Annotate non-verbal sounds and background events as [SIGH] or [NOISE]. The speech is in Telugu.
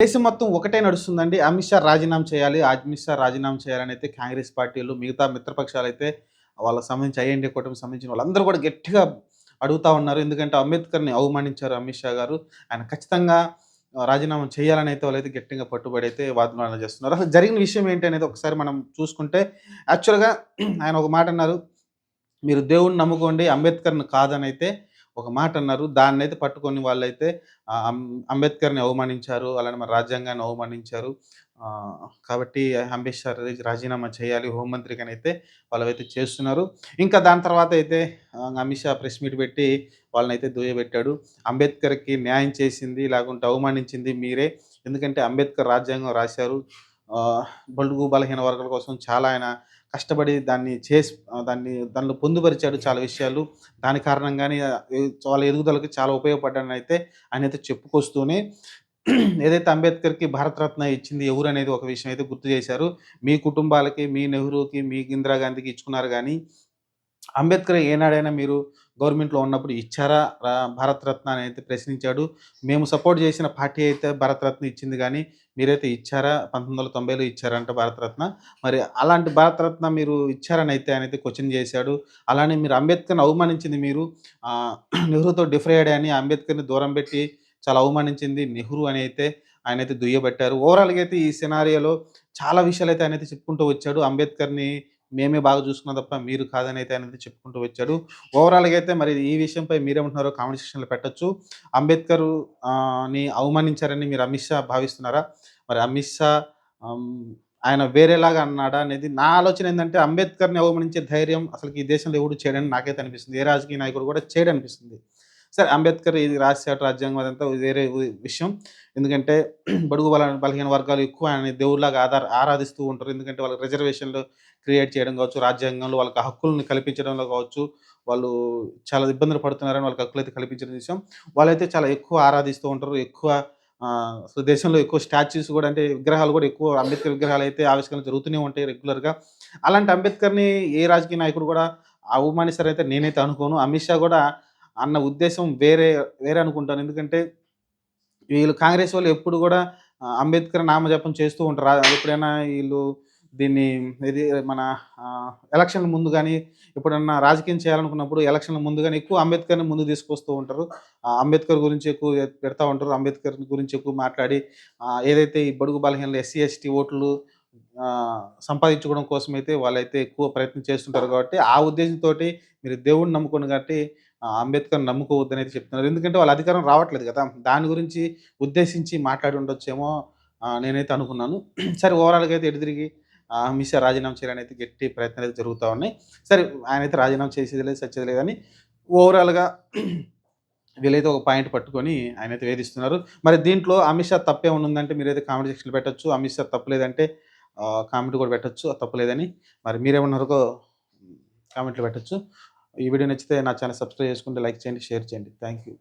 దేశం మొత్తం ఒకటే నడుస్తుందండి. అమిత్ షా రాజీనామా చేయాలి అమిత్ షా రాజీనామా చేయాలని అయితే కాంగ్రెస్ పార్టీలు మిగతా మిత్రపక్షాలు అయితే వాళ్ళకి సంబంధించి ఐఎన్డీ కూటమికి సంబంధించిన వాళ్ళందరూ కూడా గట్టిగా అడుగుతా ఉన్నారు. ఎందుకంటే అంబేద్కర్ని అవమానించారు అమిత్ షా గారు. ఆయన ఖచ్చితంగా రాజీనామా చేయాలని అయితే వాళ్ళైతే గట్టిగా పట్టుబడి అయితే వాదనలు చేస్తున్నారు. అసలు జరిగిన విషయం ఏంటి అనేది ఒకసారి మనం చూసుకుంటే యాక్చువల్గా ఆయన ఒక మాట అన్నారు మీరు దేవుణ్ణి నమ్ముకోండి అంబేద్కర్ని కాదని అయితే ఒక మాట అన్నారు. దాన్ని అయితే పట్టుకొని వాళ్ళైతే ఆ, అంబేద్కర్ని అవమానించారు అలానే మన రాజ్యాంగాన్ని అవమానించారు. కాబట్టి అంబేద్కర్ రాజీనామా చేయాలి హోంమంత్రికి అని అయితే వాళ్ళైతే చేస్తున్నారు. ఇంకా దాని తర్వాత అయితే అమిత్ షా ప్రెస్ మీట్ పెట్టి వాళ్ళని అయితే దుయ్యబెట్టాడు అంబేద్కర్కి న్యాయం చేసింది లేకుంటే అవమానించింది మీరే. ఎందుకంటే అంబేద్కర్ రాజ్యాంగం రాశారు. బలుగు బలహీన వర్గాల కోసం చాలా ఆయన కష్టపడి దాన్ని చేసి దాన్ని దానిలో పొందుపరిచాడు చాలా విషయాలు. దాని కారణంగానే వాళ్ళ ఎదుగుదలకు చాలా ఉపయోగపడ్డానని అయితే ఆయన అయితే చెప్పుకొస్తూనే [CLEARS THROAT] ఏదైతే అంబేద్కర్కి భారతరత్న ఇచ్చింది ఎవరు అనేది ఒక విషయం అయితే గుర్తు చేశారు. మీ కుటుంబాలకి మీ నెహ్రూకి మీ ఇందిరాగాంధీకి ఇచ్చుకున్నారు కానీ అంబేద్కర్ ఏనాడైనా మీరు గవర్నమెంట్లో ఉన్నప్పుడు ఇచ్చారా? భారతరత్న అని అయితే ప్రశ్నించాడు. మేము సపోర్ట్ చేసిన పార్టీ అయితే భారతరత్న ఇచ్చింది కానీ మీరైతే ఇచ్చారా? పంతొమ్మిది వందల తొంభైలో ఇచ్చారంట భారతరత్న. మరి అలాంటి భారతరత్న మీరు ఇచ్చారని అయితే ఆయన అయితే క్వశ్చన్ చేశాడు. అలానే మీరు అంబేద్కర్ని అవమానించింది మీరు నెహ్రూతో డిఫర్ అయ్యాడని అంబేద్కర్ని దూరం పెట్టి చాలా అవమానించింది నెహ్రూ అని అయితే ఆయన అయితే దుయ్యబట్టారు. ఓవరాల్గా అయితే ఈ సినారియోలో చాలా విషయాలు అయితే ఆయన అయితే చెప్పుకుంటూ వచ్చాడు. అంబేద్కర్ని మేమే బాగా చూసుకున్నాం తప్ప మీరు కాదని అయితే అనేది చెప్పుకుంటూ వచ్చాడు. ఓవరాల్గా అయితే మరి ఈ విషయంపై మీరేమంటున్నారో కామెంట్ సెక్షన్లో పెట్టచ్చు. అంబేద్కర్ని అవమానించారని మీరు అమిత్ షా భావిస్తున్నారా? మరి అమిత్ షా ఆయన వేరేలాగా అన్నాడా అనేది నా ఆలోచన ఏంటంటే అంబేద్కర్ని అవమానించే ధైర్యం అసలు ఈ దేశంలో ఎవడు చేయడని నాకైతే అనిపిస్తుంది. ఏ రాజకీయ నాయకుడు కూడా చేయడం అనిపిస్తుంది సరే అంబేద్కర్ ఇది రాశాడు రాజ్యాంగం అదంతా వేరే విషయం. ఎందుకంటే [CLEARS THROAT] బడుగు బల బలహీన వర్గాలు ఎక్కువ ఆయన దేవుళ్ళగా ఆధార ఆరాధిస్తూ ఉంటారు. ఎందుకంటే వాళ్ళకి రిజర్వేషన్లు క్రియేట్ చేయడం కావచ్చు రాజ్యాంగంలో వాళ్ళకి హక్కులను కల్పించడంలో కావచ్చు వాళ్ళు చాలా ఇబ్బందులు పడుతున్నారని వాళ్ళకి హక్కులు అయితే కల్పించిన విషయం. వాళ్ళైతే చాలా ఎక్కువ ఆరాధిస్తూ ఉంటారు. ఎక్కువ అసలు దేశంలో ఎక్కువ స్టాచ్యూస్ కూడా అంటే విగ్రహాలు కూడా ఎక్కువ అంబేద్కర్ విగ్రహాలు అయితే ఆవిష్కరణ జరుగుతూనే ఉంటాయి రెగ్యులర్గా. అలాంటి అంబేద్కర్ని ఏ రాజకీయ నాయకుడు కూడా అవమానిస్తారైతే నేనైతే అనుకోను. అమిత్ షా కూడా అన్న ఉద్దేశం వేరే వేరే అనుకుంటాను. ఎందుకంటే వీళ్ళు కాంగ్రెస్ వాళ్ళు ఎప్పుడు కూడా అంబేద్కర్ నామజపం చేస్తూ ఉంటారు. ఎప్పుడైనా వీళ్ళు దీన్ని ఇది మన ఎలక్షన్ల ముందు కానీ ఎప్పుడన్నా రాజకీయం చేయాలనుకున్నప్పుడు ఎలక్షన్ల ముందు కానీ ఎక్కువ అంబేద్కర్ని ముందు తీసుకొస్తూ ఉంటారు. అంబేద్కర్ గురించి ఎక్కువ పెడతా ఉంటారు. అంబేద్కర్ గురించి ఎక్కువ మాట్లాడి ఏదైతే ఈ బడుగు బలహీనలు ఎస్సీ ఎస్టీ ఓట్లు సంపాదించుకోవడం కోసం అయితే వాళ్ళైతే ఎక్కువ ప్రయత్నం చేస్తుంటారు కాబట్టి ఆ ఉద్దేశంతో మీరు దేవుడిని నమ్ముకుని కాబట్టి అంబేద్కర్ నమ్ముకోవద్దని అయితే చెప్తున్నారు. ఎందుకంటే వాళ్ళ అధికారం రావట్లేదు కదా. దాని గురించి ఉద్దేశించి మాట్లాడి ఉండొచ్చేమో నేనైతే అనుకున్నాను. సరే ఓవరాల్గా అయితే ఎటు తిరిగి ఆ, రాజీనామా చేయాలని అయితే గట్టి ప్రయత్నాలు అయితే జరుగుతూ ఉన్నాయి. సరే ఆయన అయితే రాజీనామా చేసేది లేదు సచ్చేది లేదని ఓవరాల్గా వీళ్ళైతే ఒక పాయింట్ పట్టుకొని ఆయన అయితే వేధిస్తున్నారు. మరి దీంట్లో అమిత్ షా తప్పే ఉందంటే మీరైతే కామెంట్ సెక్షన్లో పెట్టచ్చు. అమిత్ షా తప్పలేదంటే కామెంట్ కూడా పెట్టచ్చు. తప్పలేదని మరి మీరేమన్నారో కామెంట్లు పెట్టచ్చు. ఈ వీడియో నచ్చితే నా ఛానల్ సబ్స్క్రైబ్ చేసుకుంటే లైక్ చేయండి షేర్ చేయండి. Thank you